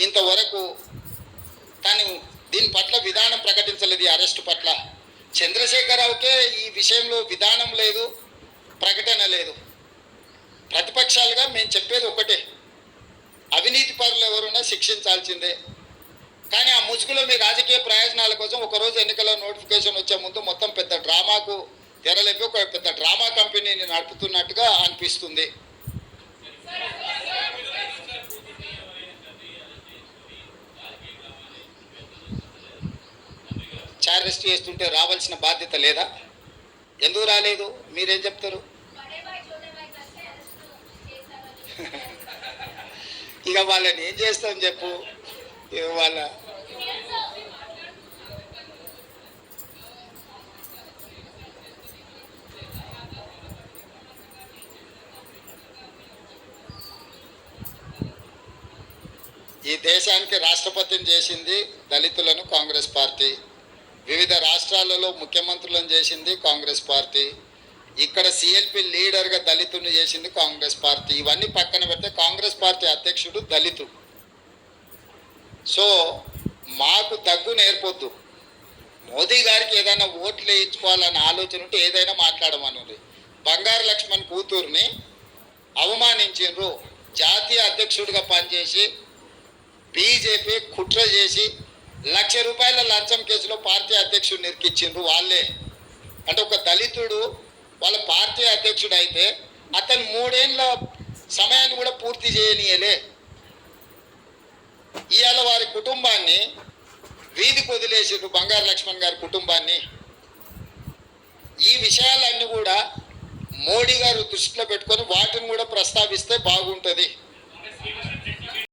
ఇంతవరకు తను దీని పట్ల విధానం ప్రకటించలేదు ఈ అరెస్టు పట్ల. చంద్రశేఖరరావుకే ఈ విషయంలో విధానం లేదు ప్రకటన లేదు. ప్రతిపక్షాలుగా మేము చెప్పేది ఒకటే. అవినీతి పరులు ఎవరున్నా శిక్షించాల్సిందే. కానీ ఆ ముసుగులో మీ రాజకీయ ప్రయోజనాల కోసం ఒకరోజు ఎన్నికల నోటిఫికేషన్ వచ్చే ముందు మొత్తం పెద్ద డ్రామాకు తెరలేపి ఒక పెద్ద డ్రామా కంపెనీని నడుపుతున్నట్టుగా అనిపిస్తుంది. అరెస్ట్ చేస్తుంటే రావాల్సిన బాధ్యత లేదా? ఎందుకు రాలేదు? మీరేం చెప్తారు? ఇక వాళ్ళని ఏం చేస్తాం చెప్పు? వాళ్ళ ఈ దేశానికి రాష్ట్రపతిని చేసింది దళితులను కాంగ్రెస్ పార్టీ. వివిధ రాష్ట్రాలలో ముఖ్యమంత్రులను చేసింది కాంగ్రెస్ పార్టీ. ఇక్కడ సిఎల్పి లీడర్గా దళితుని చేసింది కాంగ్రెస్ పార్టీ. ఇవన్నీ పక్కన పెడితే కాంగ్రెస్ పార్టీ అధ్యక్షుడు దళితుడు. సో మాకు దగ్గు నేర్పొద్దు. మోదీ గారికి ఏదైనా ఓట్లు వేయించుకోవాలన్న ఆలోచన ఉంటే ఏదైనా మాట్లాడమనుంది. బంగారు లక్ష్మణ్ కూతుర్ని అవమానించిండ్రు. జాతీయ అధ్యక్షుడిగా పనిచేసి బీజేపీ కుట్ర చేసి లక్ష రూపాయల లంచం కేసులో పార్టీ అధ్యక్షుడు నిరికిచ్చిండ్రు వాళ్ళే. అంటే ఒక దళితుడు వాళ్ళ పార్టీ అధ్యక్షుడు అయితే అతను మూడేళ్ళ సమయాన్ని కూడా పూర్తి చేయనీయలే. ఇవాళ వారి కుటుంబాన్ని వీధికి వదిలేసిండ్రు బంగారు లక్ష్మణ్ గారి కుటుంబాన్ని. ఈ విషయాలన్నీ కూడా మోడీ గారు దృష్టిలో పెట్టుకొని వాటిని కూడా ప్రస్తావిస్తే బాగుంటుంది.